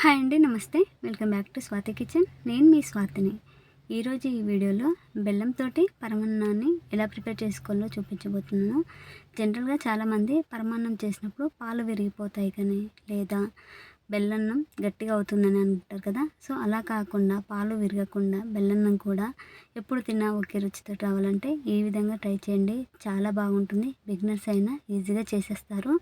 Hi అండి నమస్తే. Welcome back to Swathi kitchen. నేను మీ స్వాతిని. ఈరోజు ఈ వీడియోలో బెల్లంతో పరమాన్నాన్ని ఎలా ప్రిపేర్ చేసుకోవాలో చూపించబోతున్నాను. జనరల్గా చాలామంది పరమాన్నం చేసినప్పుడు పాలు విరిగిపోతాయి కానీ లేదా బెల్లన్నం గట్టిగా అవుతుందని అంటారు కదా. సో అలా కాకుండా పాలు విరగకుండా బెల్లన్నం కూడా ఎప్పుడు తిన్నా ఒకే రుచితో రావాలంటే ఈ విధంగా ట్రై చేయండి. చాలా బాగుంటుంది. బిగినర్స్ అయినా ఈజీగా చేసేస్తారు.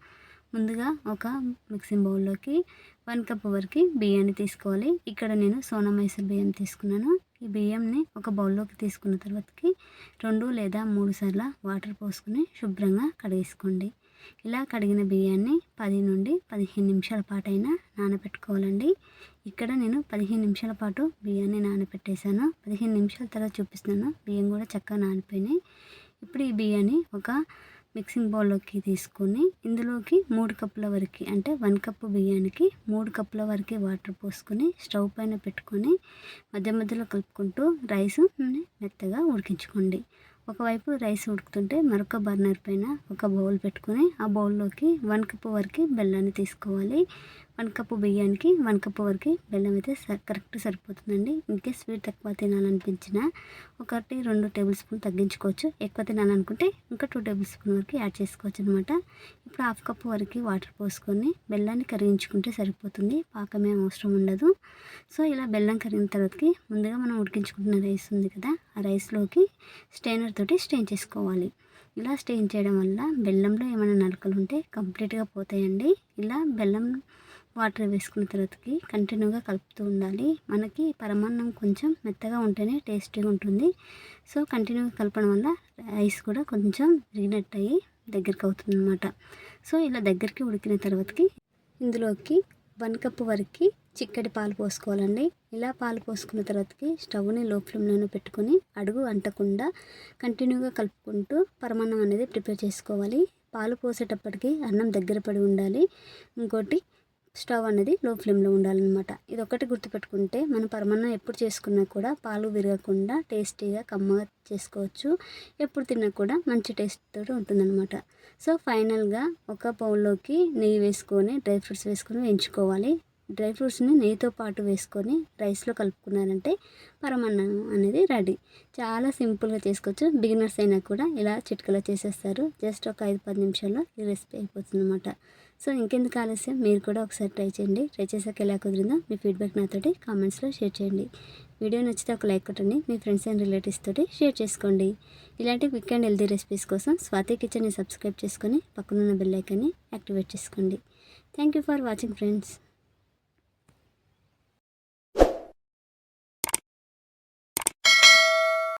ముందుగా ఒక మిక్సింగ్ బౌల్లోకి వన్ కప్ వరకు బియ్యాన్ని తీసుకోవాలి. ఇక్కడ నేను సోనా మైసూర్ బియ్యం తీసుకున్నాను. ఈ బియ్యంని ఒక బౌల్లోకి తీసుకున్న తర్వాతకి రెండు లేదా మూడు సార్లు వాటర్ పోసుకుని శుభ్రంగా కడిగేసుకోండి. ఇలా కడిగిన బియ్యాన్ని పది నుండి పదిహేను నిమిషాల పాటు అయినా నానబెట్టుకోవాలండి. ఇక్కడ నేను పదిహేను నిమిషాల పాటు బియ్యాన్ని నానబెట్టేశాను. పదిహేను నిమిషాల తర్వాత చూపిస్తున్నాను. బియ్యం కూడా చక్కగా నానిపోయినాయి. ఇప్పుడు ఈ బియ్యాన్ని ఒక మిక్సింగ్ బౌల్లోకి తీసుకొని ఇందులోకి మూడు కప్పుల వరకు అంటే వన్ కప్పు బియ్యానికి మూడు కప్పుల వరకు వాటర్ పోసుకొని స్టవ్ పైన పెట్టుకొని మధ్య మధ్యలో కలుపుకుంటూ రైస్ మెత్తగా ఉడికించుకోండి. ఒకవైపు రైస్ ఉడుకుతుంటే మరొక బర్నర్ పైన ఒక బౌల్ పెట్టుకొని ఆ బౌల్లోకి వన్ కప్ వరకు బెల్లాన్ని తీసుకోవాలి. వన్ కప్పు బియ్యానికి వన్ కప్పు వరకు బెల్లం అయితే కరెక్ట్ సరిపోతుందండి. ఇంకే స్వీట్ తక్కువ తినాలనిపించిన ఒకటి రెండు టేబుల్ స్పూన్ తగ్గించుకోవచ్చు. ఎక్కువ తినాలనుకుంటే ఇంకా టూ టేబుల్ స్పూన్ వరకు యాడ్ చేసుకోవచ్చు అనమాట ఇప్పుడు హాఫ్ కప్పు వరకు వాటర్ పోసుకొని బెల్లాన్ని కరిగించుకుంటే సరిపోతుంది. పాకమే అవసరం ఉండదు. సో ఇలా బెల్లం కరిగిన తర్వాతకి ముందుగా మనం ఉడికించుకుంటున్న రైస్ ఉంది కదా ఆ రైస్లోకి స్టెయినర్ తోటి స్టెయిన్ చేసుకోవాలి. ఇలా స్టెయిన్ చేయడం వల్ల బెల్లంలో ఏమైనా నలకలు ఉంటే కంప్లీట్గా పోతాయండి. ఇలా బెల్లం వాటర్ వేసుకున్న తర్వాతకి కంటిన్యూగా కలుపుతూ ఉండాలి. మనకి పరమాన్నం కొంచెం మెత్తగా ఉంటేనే టేస్టీగా ఉంటుంది. సో కంటిన్యూగా కలపడం వల్ల రైస్ కూడా కొంచెం విరిగినట్టు అయ్యి దగ్గరికి అవుతుంది అనమాట సో ఇలా దగ్గరికి ఉడికిన తర్వాతకి ఇందులోకి వన్ కప్ వరకు చిక్కటి పాలు పోసుకోవాలండి. ఇలా పాలు పోసుకున్న తర్వాతకి స్టవ్ని లో ఫ్లేమ్లోనే పెట్టుకొని అడుగు అంటకుండా కంటిన్యూగా కలుపుకుంటూ పరమాన్నం అనేది ప్రిపేర్ చేసుకోవాలి. పాలు పోసేటప్పటికి అన్నం దగ్గర పడి ఉండాలి. ఇంకోటి స్టవ్ అనేది లో ఫ్లేమ్లో ఉండాలన్నమాట. ఇది ఒకటి గుర్తుపెట్టుకుంటే మనం పరమాన్నం ఎప్పుడు చేసుకున్నా కూడా పాలు విరగకుండా టేస్టీగా కమ్మగా చేసుకోవచ్చు. ఎప్పుడు తిన్నా కూడా మంచి టేస్ట్తో ఉంటుందన్నమాట. సో ఫైనల్గా ఒక పౌల్లోకి నెయ్యి వేసుకొని డ్రై ఫ్రూట్స్ వేసుకొని వేయించుకోవాలి. డ్రై ఫ్రూట్స్ని నెయ్యితో పాటు వేసుకొని రైస్లో కలుపుకున్నారంటే పరమాన్నం అనేది రెడీ. చాలా సింపుల్గా చేసుకోవచ్చు. బిగినర్స్ అయినా కూడా ఇలా చిట్కలో చేసేస్తారు. జస్ట్ ఒక ఐదు పది నిమిషాల్లో ఈ రెసిపీ అయిపోతుంది అనమాట సో ఇంకెందుకు ఆలస్యం? మీరు కూడా ఒకసారి ట్రై చేయండి. ట్రై చేసాక ఎలా కుదిరిందో మీ ఫీడ్బ్యాక్ నాతోటి కామెంట్స్లో షేర్ చేయండి. వీడియో నచ్చితే ఒక లైక్ కొట్టండి. మీ ఫ్రెండ్స్ అండ్ రిలేటివ్స్ తోటి షేర్ చేసుకోండి. ఇలాంటి క్విక్ అండ్ హెల్దీ రెసిపీస్ కోసం స్వాతి కిచెన్ని సబ్స్క్రైబ్ చేసుకొని పక్కనున్న బెల్ ఐకాన్ని యాక్టివేట్ చేసుకోండి. Thank you for watching friends.